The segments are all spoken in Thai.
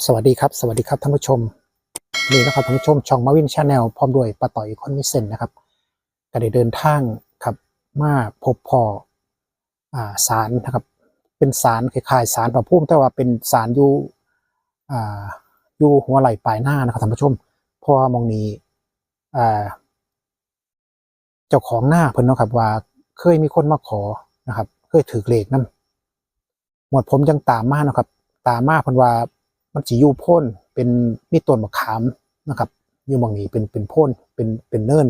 ับสวัสดีครับ สวัสดีครับท่านผู้ชมนี่นะครับท่านผู้ชมช่องมาวินชาแนลพร้อมด้วยป้าต่อยคนมิเซนนะครับก็ได้เดินทางครับมาพบพ่ออ่าสารนะครับ เป็นสารคล้ายๆสารประพุ่มแต่ว่าเป็นสารอยู่อ่าอยู่หัวไหล่ปลายหน้านะครับท่านผู้ชมเพราะว่ามองนี้อ่าเจ้าของหน้าเพิ่นเนาะครับว่าเคยมีคนมาขอนะครับ เคยถือเลขนํหมดผมยังตามมานะครับ ตามมาเพิ่นว่า มันสิอยู่พ่นเป็นมีต้นมะขามนะครับอยู่หมองนี้เป็นเป็นพ่นเป็นเป็นเนิน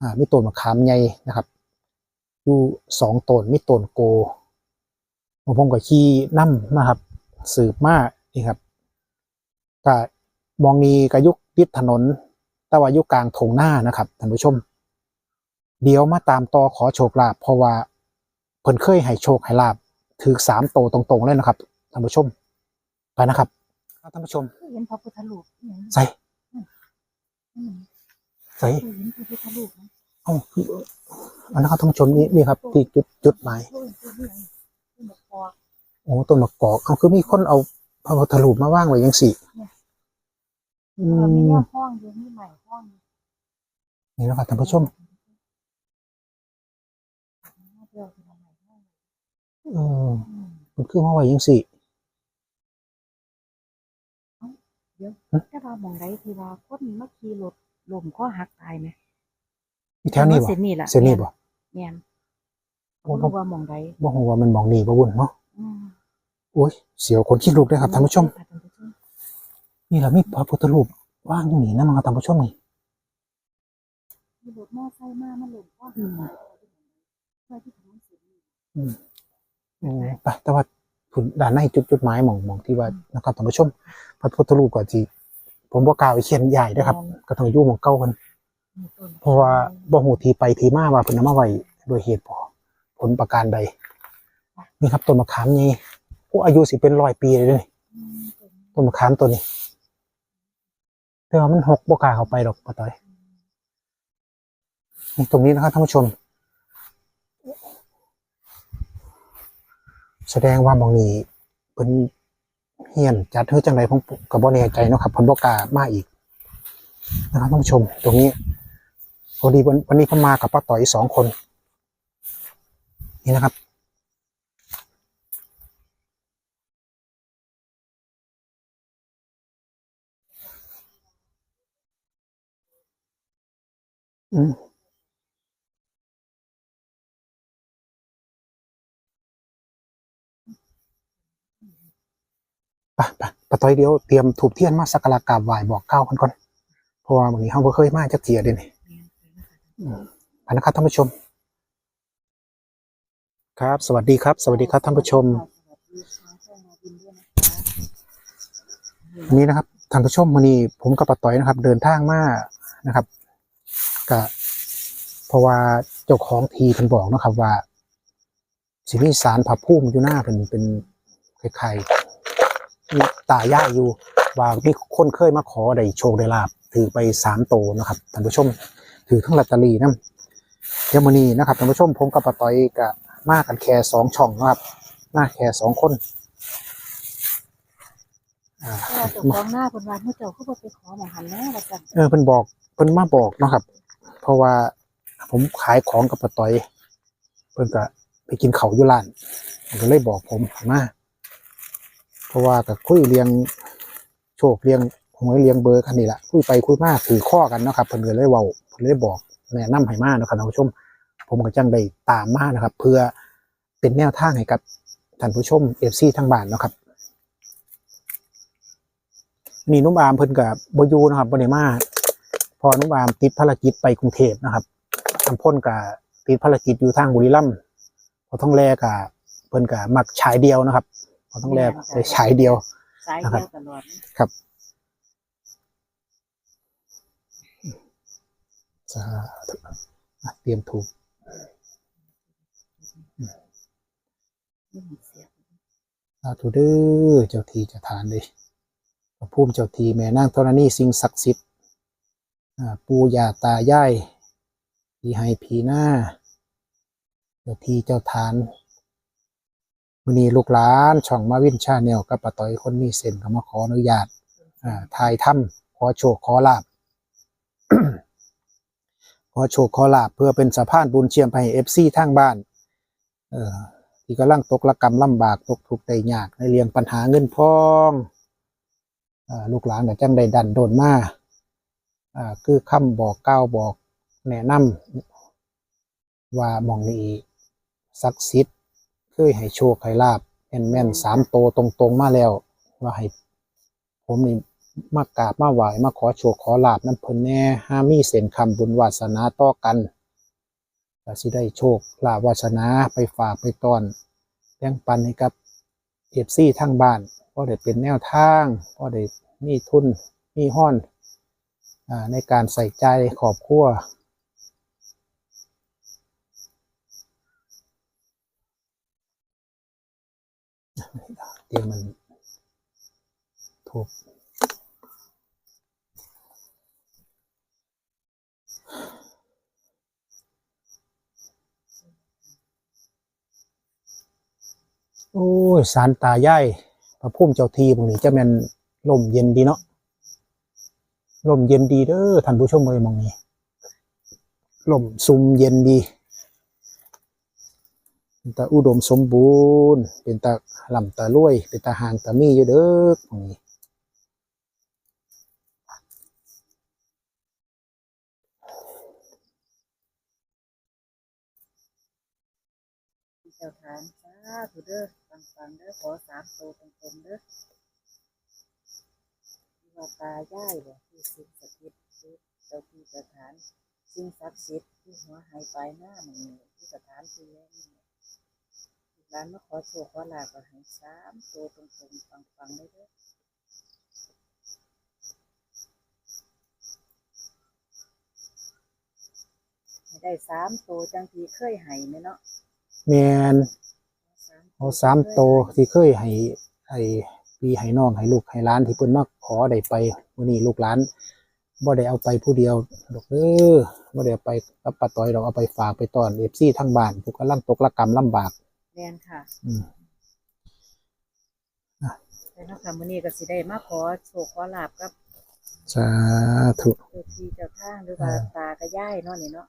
อ่ามีต้นมะขามใหญ่นะครับอยู่สองต้นมีต้นโกผมผมก็ขี่นํนะครับ สืบมานี่ครับก็มองนี้ก็อยุคติดถนนต่ว่ายู่กลางทงหน้านะครับท่านผู้ชม เดี๋ยวมาตามต่อขอโชคลาภเพราะว่าเพิ่นเคยให้โชคให้ลาบถือสามโตตรงๆเลยนะครับท่านผู้ชม ไปนะครับครับท่านผู้ชมเห็นพระพุทธรูปเนี่ยใส่อืมใส่เห็นพระพุทธรูปนะเอ้าคืออันนะครับท่านผู้ชมนี่นี่ครับที่จุดจุดหมายโอ้ยตัวนี้ตัวนี้ปอกโอ้ต้นมะกอกเอาคือมีคนเอาพระพุทธรูปมาว่างไว้ยังสี่อืเออมีมแนวห้องอยู่มีใหม่ห้องนี่นะครับท่านผู้ชมเดียวเป็นใหม่ห้องเอออืมมันคือมาไว้ยังสี่ แต่ว่าหมองไรที่ว่าคนมาขี่รถลมก็หักตายไหมมีแถวนี้บ่เส้นนี้แหละเส้นนี้บ่แม่นโอ้บ่บ่รู้ว่าหมองไรบ่ฮู้ว่ามันมองนี่บ่วุ่นเนาะอืมโอ้ยเสียวคนขี้ลุกเลยครับท่านผู้ชมท่านผู้ชม นี่แหละมีพระพุทธรูปว่างอยู่นี่นะมั้งครับท่านผู้ชมนี่มีรถมอไซค์มามันลมก็หักตายเพื่อที่ถนนเส้นนี้โอ้ไปแต่ว่าผุนด้านในจุดจุดหมายหมองหมองที่ว่านะครับท่านผู้ชม พระพุทธรูปก็จีผมบ่กล่าวไปเขียนใหญ่นะครับ ก็ต้องอยู่หมองเก่ากันมีต้นเพราะว่าบ่ฮู้ที่ไปที่มาว่าเพิ่นเอามาไว้โดยเหตุผลผลประการใด นี่ครับต้นมะขามนี่โอ้อายุสิเป็นร้อยปีเลยเด้ออืมต้นต้นมะขามตัวนี้แต่ว่ามันหกบ่กล้าเข้าไปดอกป้าต้อยนี่ตรงนี้นะครับท่านผู้ชม แสดงว่าหมองนี้เพิ่น เฮียนจัดเฮือจังไดผมก็บ่แน่ใจเนาะครับเพิ่นบกล้ามาอีกนะครับท่านผู้ชมตรงนี้พอดีวันวันนี้เพิ่นมากับป้าต่อยสองคน นี่นะครับอืม ไปไปป้าต้อยเดียวเตรียมถูกเทียนมาสักการะกราบไหว้บอกเก้ากันก่อนเพราะว่าวันนี้เฮาเคยมาจักเทียเด้นี่แม่นนะครับท่านผู้ชม ครับ สวัสดีครับ สวัสดีครับท่านผู้ชม นี้นะครับท่านผู้ชมวันนี้ผมกับปาต้อยนะครับ เดินทางมานะครับก็เพราะว่าเจ้าของทีเพิ่นบอกนะครับว่าสิมีสารพระภูมิอยู่หน้าเป็นเป็นคล้ายๆ ตายายอยู่ ว่ามีคนเคยมาขอได้โชคได้ลาบถือไปสามโตนะครับท่านผู้ชมถือทั้งลอตเตอรี่นะเดี๋ยวมื้อนี้นะครับท่านผู้ชมผมกับป้าต้อยก็มากันแค่สองช่องนะครับมาแค่สองคนอ่าเราเจ้าของหน้าคนว่าเมื่อเจ้าเขาบอกไปขอหมอหันแน่ว่าจันเออเพิ่นบอกเพิ่นมาบอกเนาะครับ เพราะว่าผมขายของกับป้าต้อย เพิ่นก็ไปกินเขาวอยู่ร้านเพิ่นก็เลยบอกผมมา เพราะว่าก็คุยเรียงโชคเรียงหวยเรียงเบอร์กันนี่แหละคุยไปคุยมาถือข้อกันนะครับเพิ่อนเลยเว้าเพิ่อนเลยบอกแนะนำให้มาเนะครับท่านผู้ชม ผมก็จังได้ตามมานะครับ เพื่อเป็นแนวทางให้กับท่านผู้ชม FC ทั้งบ้านนะครับนี่นุ่มอามเพิ่นกับบอยูนะครับบไดมาพอนุ่มอามติดภารกิจไปกรุงเทพนะครับทำพ่นกับติดภารกิจอยู่ทางบุรีรัมย์พอต้องแลกับเพิ่นกับมักฉายเดียวนะครับ พอต้องแลไปฉายเดียว สายเดียวตลอดครับ สาธุอะเตรียมถูกนี่มันเสียสาธุเด้อเจ้าทีเจ้าทานเลยพระภูมิเจ้าทีแม่นางธรณีสิ่งศักดิ์สิทธิ์อ่าปู่ย่าตายายผีให้ผีหน้าเจ้าทีเจ้าทาน วันนี้ลูกหลานช่องมาวินชาแนลกับป้าต้อยคนมีเส้นก็มาขออนุญาตถ่ายถ้ำขอโชคขอลาบขอโชคขอลาบเพื่อเป็นสะพานบุญเชียมไปให้เอฟซีทางบ้าน เออที่กำลังตกระกรรมลำบากตกทุกข์ได้ยากในเรียงปัญหาเงินทองอ่าลูกหลานก็จังได้ดันโดนมาคือคำบอกก้าวบอกแนะนำว่ามองนี้ศักดิ์สิทธิ์ ยให้โชคให้ลาบแม่นแม่นสามโตวตรงๆมาแล้ว ว่าให้ ผมนี่มากราบมาไหวมาขอโชคขอลาบน้ำเพิ่นแน่ห้ามีเส้นคำบุญวาสนาต่อกันก็สิได้โชคลาภวาสนาไปฝากไปตอนแบ่งปันให้กับเอฟซีทางบ้านก็ได้เป็นแนวทางก็ได้มีทุนมีห้อนอ่าในการใส่ใจขอบครัว เดี๋ยวมันถูกโอ้ยสารตายายพระพุ่มเจ้าทีพวกนี้จะแม่นลมเย็นดีเนาะลมเย็นดีเด้อท่านผู้ชมเลยมองนี้ลมซุมเย็นดี เป็นตาอุดมสมบูรณ์ เป็นตาลำตารวยเป็นตาหางตามีอยู่เด้อมองนี้เจ้าทานสาธุเด้อฟังๆเด้อขอสามโตวตรงๆเด้อที่ว่าตายายบ่ที่สิ่งศักดิ์สิทธิ์เจ้าที่เจ้าทาน สิ่งศักดิ์สิทธิ์ที่หัวหายไปหน้ามันที่สถานที่แห่งนี้ ร้านมาขอโชคขอลาบก็ให้สามโตวตรงๆฟังๆได้เด้อให้ได้สามโตวจังที่เคยให้แม่เนาะแมนเอาสามโตวที่เคยให้ให้พี่ให้น้องให้ลูกให้หล้านที่เพิ่นมาขอได้ไปวันนี้ลูกหลานบ่ได้เอาไปผู้เดียวดอกเด้อบ่ได้เอาไปกับป้าต้อยดอกเอาไปฝากไปต้อนเอฟซีทั้งบ้านผู้กำลังตกระกรรมลำบาก แม่นค่ะอืมแต่นักธรรมนี้ก็สิได้มาขอโชคขอลาบกับสาธุเจ้าที่เจ้าทางหรือว่าตากระย่ายเนาะนี่เนาะ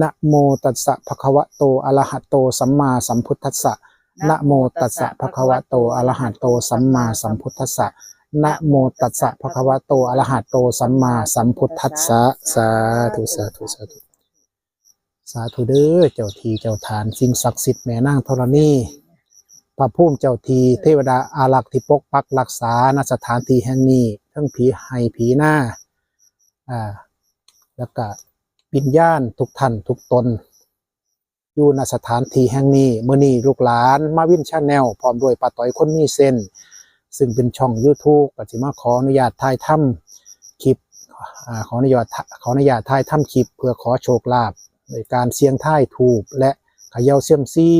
นะโมตัสสะภะคะวะโตอะระหะโต สัมมาสัมพุทธัสสะนะโมตัสสะภะคะวะโตอะระหะโต สัมมาสัมพุทธัสสะนะโมตัสสะภะคะวะโตอะระหะโต สัมมาสัมพุทธัสสะสาธุสาธุสาธุ สาธุเด้อเจ้าทีเจ้าฐานสิ่งศักดิ์สิทธิ์แม่นางธรณีพระภูมิเจ้าทีเทวดาอารักษ์ที่ปกปักรักษาณสถานที่แห่งนี้ ทั้งผีให้ผีหน้าอ่าแล้วก็วิญญาณทุกท่านทุกตน อยู่ณสถานที่แห่งนี้เมื่อนี้ลูกหลานมาวินชาแนลพร้อมด้วยป้าต้อยคนมีเส้น ซึ่งเป็นช่อง YouTube ก็จะมาขออนุญาตถ่ายทำคลิปอขออนุญาตขออนุญาตถ่ายทำคลิปเพื่อขอโชคลาภ โดยการเสียงทายถูกและเขย่าเสี่ยมซี่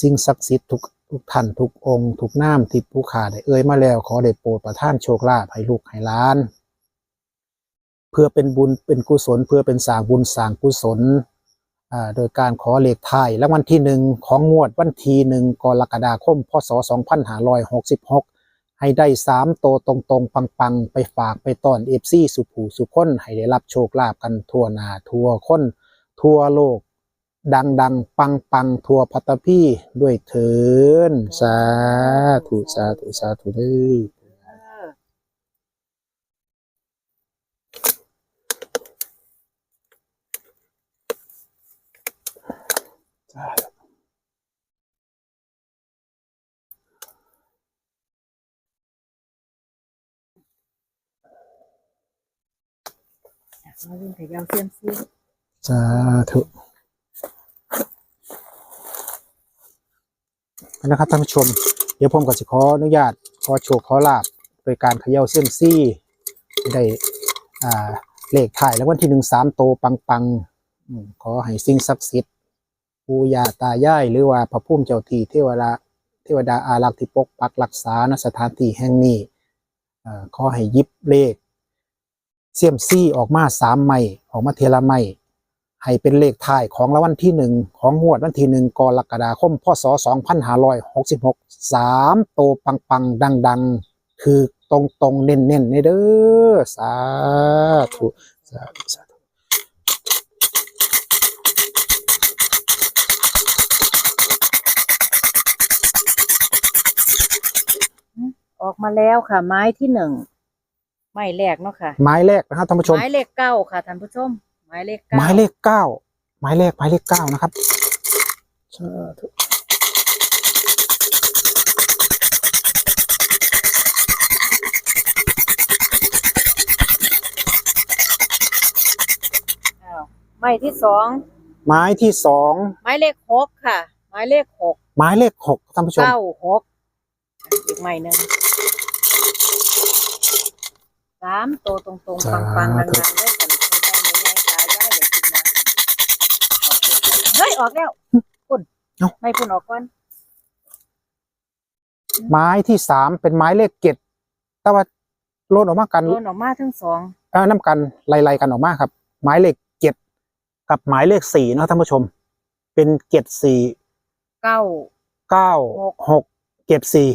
สิ่งศักดิ์สิทธิ์ทุกทุกท่านทุกองค์ทุกน้ำที่ผู้ขาได้เอ่ยมาแล้วขอได้โปรดประทานโชคลาภให้ลูกให้ล้าน เพื่อเป็นบุญเป็นกุศล เพื่อเป็นสางบุญสางกุศลโดยการขอเลขท้ายและวันที่หนึ่งของงวดวันที่หนึ่งกรกฎาคมพศ 2566 ให้ได้สามโตวตรงๆ ปังๆ ไปฝากไปตอนเอฟซีสุผูสุพ้นให้ได้รับโชคลาภกันทั่วหน้าทั่วคน ทั่วโลก ดังดังปังปังทั่วพัตพีด้วยเถินสาธุสาธุสาธุเด้อเออสาธุมาวิ่งขยาวเซียมซี สาธุนะครับท่านผู้ชม เดี๋ยวผมก็จะขออนุญาตขอโชคขอลาบโดยการเขย่าเสี่ยมซี่ได้อ่าเลขถ่ายแล้ววันที่หนึ่งสามโตปังปังๆขอให้สิ่งศักดิ์สิทธิ์ปู่ย่าตายายหรือว่าพระพุ่มเจ้าที่เทวดาเทวดาอารักษ์ที่ปกปักรักษาณสถานที่แห่งนี้ขอให้ยิบเลขเสี่ยมซี่ออกมาสามไม้ออกมาเทละไม้ ให้เป็นเลขท้ายของรางวัลที่หนึ่งของงวดวันที่หนึ่งกรกฎาคมพศ2566สามโตวปังปังดังดัง ๆ คือตรงตรงๆเน้นเน้นๆในเด้อสาธุสาธุสาธุออกมาแล้วค่ะ ไม้ที่หนึ่งไม้แรกเนาะค่ะหมายเลขนะครับท่านผู้ชม ไม้เลขเก้าค่ะท่านผู้ชม ไม้เลขเก้าหมายเลขเก้าหมายเลขหมายเลขเก้านะครับสาธุอ้าวไม้ที่สองหมายที่สองไม้เลขหกค่ะ ไม้เลขหกหมายเลขหกท่านผู้ชมเก้าหกอีกไม้หนึ่งสามตัวตรงๆปังๆดังๆเลย ออกแล้วคุณไม่คุณออกก่อนหมายที่สามเป็นหมายเลขเจ็ดแต่ว่าโลดออกมากัน โดนออกมาทั้งสองเออน้ำกันไล่ๆกันออกมาครับ หมายเลขเจ็ดกับหมายเลขสี่นะครับท่านผู้ชม เป็นเจ็ดสี่เก้า เก้าหกเจ็ดสี่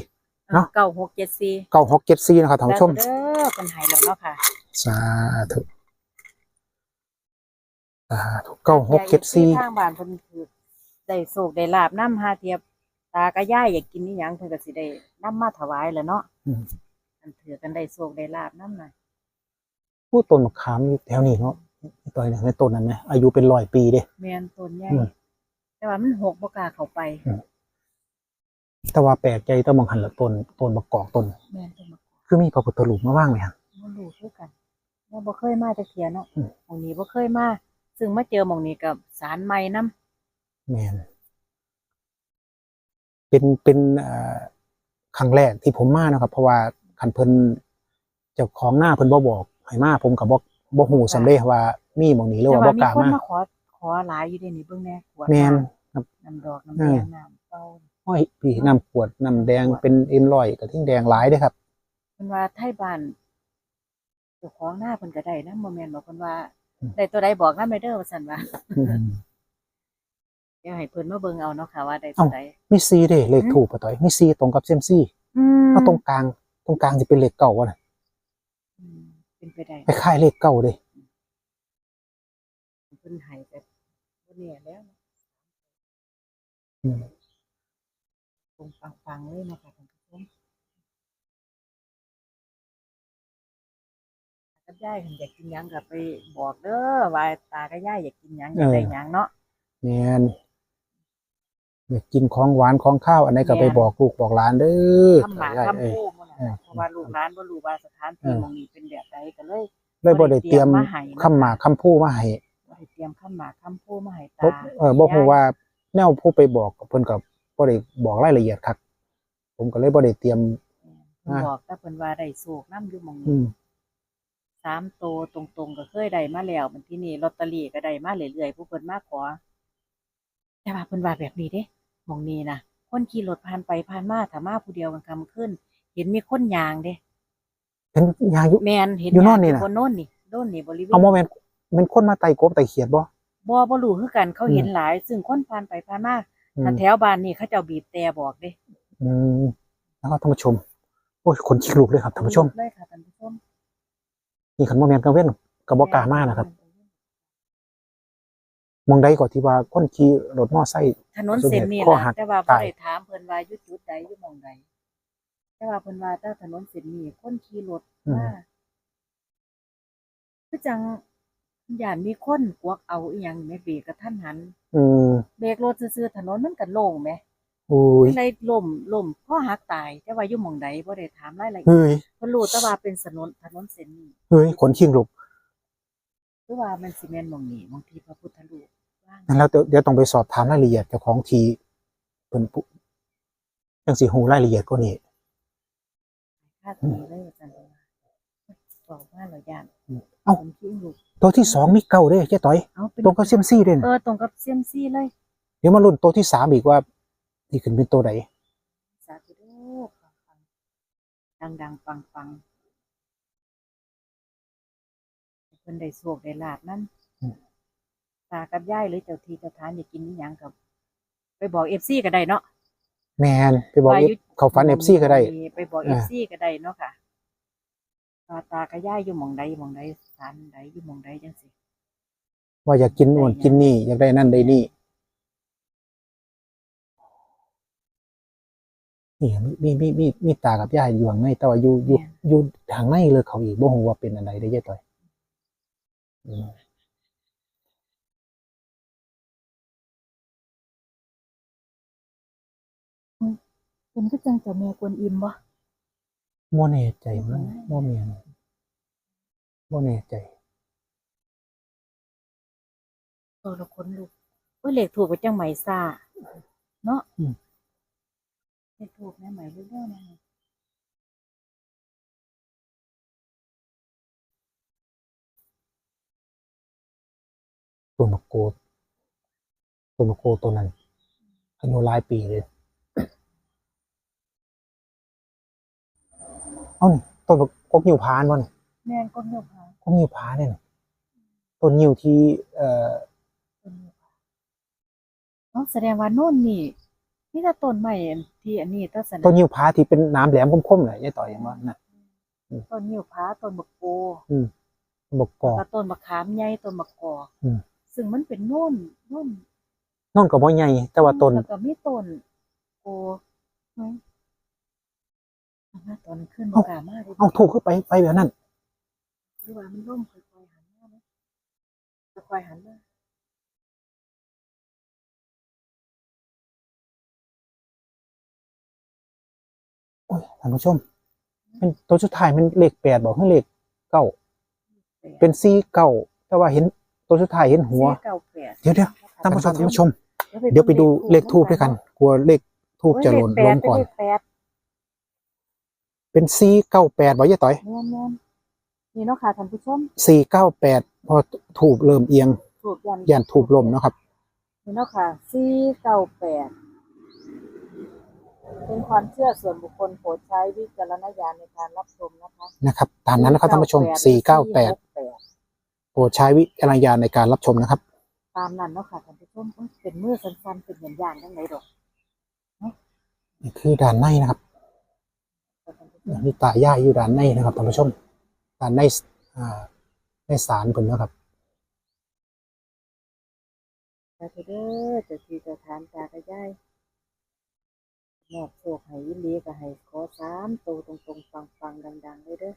เนาะเก้าหกเจ็ดสี่เก้าหกเจ็ดสี่นะครับท่านผู้ชมแล้วเด้อเป็นไห้แล้วเนาะค่ะ สาธุ สาธุเก้าหกเจ็ดสี่ทางบ้านเพิ่นคือได้โศกได้ลาบน้ำหาเทียบ ตากระย่ายอยากกินนี่ยังเพิ่นก็สิได้น้ำมาถวายแหล้วเนาะอืมอันถือกันได้โศกได้ลาบน้ำหน่อยผู้ต้นมะขามอยู่แถวนี้เนาะต่อยในต้นนั้นไหมอายุเป็นร้อยปีเด้ แมนต้นใหญ่อืม แต่ว่ามันหกบ่กล้าเข้าไปแต่ว่าแปลกใจแต้องมองหันละต้นต้นมะกอกต้น แม่นต้นมะกอกคือมีพระพุทธรูปมาว่างไหมฮะบ่รู้คือกันว่าบ่เคยมาจักเที่ยเนาะอืม หม่องนี้บ่เคยมา ซึ่งมาเจอหม่องนี้กับสารใหม่นํแมนเป็นเป็นเอ่อครั้งแรกที่ผมมานะครับ เพราะว่าคันเพิ่นเจ้าของหน้าเพิ่นบ่บอกให้มาผมกับบ่บ่ฮู้สำเร็จว่ามีหม่องนี้หรือแต่ว่าว่าบ่มีกล้าคนมามาขอขอหลายอยู่เด้นี่เบิ่งแน่ขวดแมน น้ำน้ำดอกน้ำเอแดองน้ำเปล่าห้อยพี่น้ำขวดน้ำแดงเป็นเอ็มลอยกับทิ้งแดงหลายเด้อครับ เพิ่นว่าไทยบ้านเจ้าของหน้าเพิ่นก็ได้นะบ่แม่นบอกเพิ่นว่าอืม ได้ตัวใดบอกนำเด้อว่าซั่นว่าอืมเดี๋ยวให้เพิ่นมาเบิ่งเอาเนาะค่ะว่าได้ตัวใดมีซีเด้เลขอืมถูกปะต่อยมีซีตรงกับเซยมซี่อืมเอาตรงกลางตรงกลางจะเป็นเลขเก่าวะน่ะอืมเป็นไปได้คล้ายๆเลขเก่าเด้เพิ่นให้แบบบ่แน่แล้วเนาะอืมตรงปังๆเลยเนาะค่ะ ยายเพิ่นอยากกินหยังก็ไปบอกเด้อว่าตากับยายอยากกินหยังอยากได้หยังเนาะ แมนอยากกินของหวานของข้าวอันไหนก็แม่นไปบอกลูกบอกหลานเด้อคำหมากได้คำเอ้ยพูดมันเออน่ะเพราะว่าลูกหลานบ่รู้ว่าสถานที่เออตรงนี้เป็นแบบใดก็เลยเลยบ่ได้เตรียมบ่ได้เตรียมมาให้นะคำหมากคำพูดมาให้บ่ได้เตรียมคำหมากคำพูดมาให้บ่ตาเออบ่ฮู้ว่าแนวผู้ไปบอกเพิ่นก็บ่ได้บอกรายละเอียดครับผมก็เลยบ่ได้เตรียม เพิ่นบอกแต่เพิ่นว่าได้โศกน้ำอยู่หมองอืนี้ม สามโตวตรงๆก็เคยได้มาแล้วมันที่นี่ลอตเตอรี่ก็ได้มาเรื่อยๆผู้เพิ่นมาขอแต่ว่าเพิ่นว่าแบบนี้เด้หมองนี้นะคนขี่รถผ่านไปผ่านมาถ้ามาผู้เดียวกันคำขึ้น เห็นมีคนยางเด้เป็นยายุแมนเห็นอยู่โน่นยางนี่น่ะบนโน่นนี่โน่นนี่บริเวณเอาโมเมนต์มันคนมาไต่กบไต่เขียดบ่บ่บ่รู้คือกันเขาอืมเห็นหลาย ซึ่งคนผ่านไปผ่านมาอืมถ้าแถวบ้านนี่เขาเจ้าบีบแต่บอกเด้อืมแล้วก็ท่านผู้ชมโอ้ยคนขี้ลุกเลยครับท่านผู้ชมเลยค่ะท่านผู้ชม นี่ขันโมเมนต์กัเว้นกับบอกล้ามากนะครับมองใดก่อนที่ว่าคนขี่รถมอไซค์ถนนเส้นนี้ข้อล่ะหักแต่ว่าบ่ตายได้ถามเพิ่นว่าอยู่จุดใดอยู่หม่องใดแต่ว่าเพิ่นว่าถ้าถนนเส้นนี้คนขี่รถมาคือจังย่านมีคนกวักเอาอีหยังแม่เบรกกระทันหัน อืม เบรกรถซื่อๆถนนมันก็โล่งแหมอุ้ ยเลยล่มล่มข้อหักตายแต่ว่าอยู่หม่องใดบ่ได้ถามรายละเอียดเฮ้ยเพิ่นรู้แต่ว่าเป็นถนนถนนเส้นนี้เฮ้ยคนขี้ลุกหรือว่ามันสิแม่นหม่องนี้บางทีพระพุทธรูปว่างงั้นแล้วเดี๋ยวเดี๋ยวต้องไปสอบถามรายละเอียดเจ้าของทีเพิ่นผู้ยังสิฮู้รายละเอียดกว่านี้ค่าทีเลยว่าซั่นว่าบอกว่าเราย่านเอ้าผมคิดลูกตัวที่สองมีเก้าเด้เจ๊ต้อย เอาเป็นตรงกับเซียมซี่เด้เอนะอตรงกับเซียมซี่เลย เดี๋ยวมาลุ้นตัวที่สามอีกว่า ที่ขึ้นเป็นตัวใดสาธุเด้อปังๆดังๆปังๆให้เพิ่นได้โชคได้ลาบนั่นตากับยายหรือเจ้าที่เจ้าทานอยากกินอิหยังกับ ไปบอกเอฟซีก็ได้เนาะ แมนไปบอกว่าเอฟอยู่ เขาฟันเอฟซีก็ได้ ไปบอกเออ่า ฟซีก็ได้เนาะค่ะตาตากับยายอยู่หมองใดหมองใดสารใดอยู่หมองใดจังสิว่าอยากกินนู่นกินนี่อยากได้นั่นได้นี่ นี่มีมีมีมีตากับยายอยู่ข้างในแต่ว่าอยู่อยู่อยู่ทางในเลยเขาอีกบ่ฮู้ว่าเป็นอะไรได้ยายต่อยอืมเป็นก็จังเจ้าแม่กวนอิมบ่บ่แน่ใจมันบ่แม่นบ่แน่ใจเออละคนลูกโอ้ยเลขถูกไปจังไหมซ่าเนาะ อืมเลขถูกแม่ไหมเรื่อยๆนะต้นมะกรูดต้นมะกรูดตัวนั้นอายุหลายปีเลย เอ้านี่ต้นมะกกนิ้วพานบ่นี่แม่นก้นเนื้อผากกนิ้วพาเนี่ยนี่ต้นนิ้วที่ เอ่อต้นเนื้อผาเนาะแสดงว่าโน่นนี่นี่ถ้าต้นใหม่ ที่อันนี้ต้นสนะต้นนิ้วพาที่เป็นน้ำแหลมคมๆน่ะยายต่อยเห็นบ่น่ะต้นนิ้วผาต้นบักโกบกกอกแล้วก็ต้นมะขามใหญ่ต้นมะกอกอืมซึ่งมันเป็นโน่นโน่นน้องก็บ่ใหญ่แต่ว่าต้นแล้วก็มีต้นโกเฮ้ยเอามาตอนขึ้นบเอ้ากล้ามาเลยเอาถูกขึ้นไปไปแบบนั้นหรือว่ามันร่มค่อยๆหันมาไหมค่อยๆหันมา อ้ยท่านผู้ชมเป็นตัวสุดท้ายมันเลขแปดบอกให้เลขเก้าเป็นซีเก้าแต่ว่าเห็นตัวสุดท้ายเห็นหัวสี่เก้าแปดเดี๋ยวเดี๋ยวท่านผู้ชมท่านผู้ชม เดี๋ยวไปดูเลขทูบด้วยกัน กลัวเลขทูบจะหล่นโอ้ยล้มเลขแปดก่อนเลขแปดเป็นซีเก้าแปดบอกยายต่อยแม่นแม่นนี่เนาะค่ะท่านผู้ชมสี่เก้าแปดพอถูกเริ่มเอียงถูกยันยันถูกลมเนาะครับนี่เนาะค่ะสี่เก้าแปด เป็นความเชื่อส่วนบุคคลโปรดใช้วิจารณญาณในการรับชมนะคะนะครับ ตามนั้นนะครับท่านผู้ชมสี่เก้าแปดโปรดใช้วิจารณญาณในการรับชมนะครับ ตามนั้นเนาะค่ะท่านผู้ชมเอ้ยเป็นมือสั้นๆเป็นเหมือนยานทั้งไหนดอกนี่คือด้านในนะครับท่านผู้ชมนี่ตาย่ายอยู่ด้านในนะครับท่านผู้ชมด้านในอ่าในศาลเพิ่นนะครับ แต่เด้อเจะทีเจะทานตากระย่าย มอบโชคให้ยินดีก็ให้ขอสามตัวตรงๆ ฟังๆ ดังๆเลยเด้อ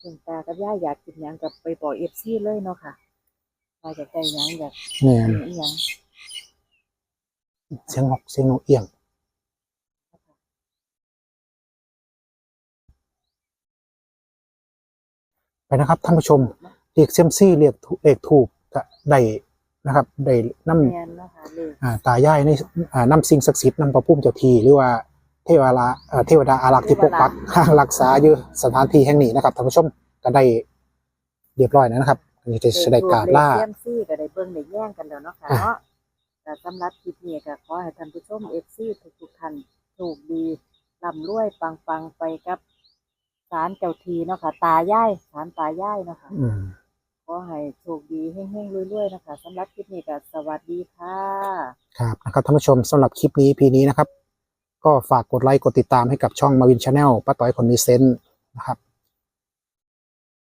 ถึงตากับย่ายอยากกินหยังกับไปบอกเอฟซีเลยเนาะค่ะว่าอยากได้หยังอยากแม่นกินอิหยังเสียงนกเสียงนกเอียงไปนะครับท่านผู้ชมเรียกเซยมซี่เรียกถูเลขถูกก็ได้ นะครับได้น้แมนเนาะค่ะเลยำอ่าตายายในอ่าน้ำสิ่งศักดิ์สิทธิ์น้ำพระพุ่มเจ้าทีหรือว่าเทวดาเอ่อเทวดาอารักษ์ที่ปกปัก รักษาอยู่สถานที่แห่งนี้นะครับท่านผู้ชมก็ได้เรียบร้อยแล้วนะครับนี่จะแสดงการล่าเซียมซี่ก็ได้เบิ่งได้แย่งกันแล้วเนาะค่ะอะ เนาะแต่สำหรับคลิปนี้ก็ขอให้ท่านผู้ชมเอฟซีทุกๆท่านโชคดีร่ำรวยปังๆไปกับศาลเจ้าทีเนาะค่ะ ตายายศาลตายายเนาะค่ะ อืม ขอให้โชคดีเฮงๆรวยๆนะคะสำหรับคลิปนี้ก็สวัสดีค่ะครับนะครับท่านผู้ชมสำหรับคลิปนี้พีนี้นะครับ ก็ฝากกดไลค์กดติดตามให้กับช่องมาวินชาแนลป้าต้อยคนมีเซนต์นะครับ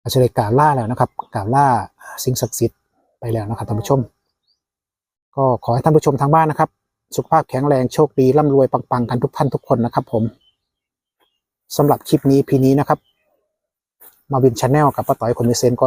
อาจจะได้กาล่าแล้วนะครับกาล่าสิ่งศักดิ์สิทธิ์ไปแล้วนะครับท่านผู้ชม ก็ขอให้ท่านผู้ชมทางบ้านนะครับ สุขภาพแข็งแรงโชคดีร่ำรวยปังๆกันทุกท่านทุกคนนะครับ ผมสำหรับคลิปนี้พีนี้นะครับ มาวินชาแนลกับป้าต้อยคนมีเซนต์ก็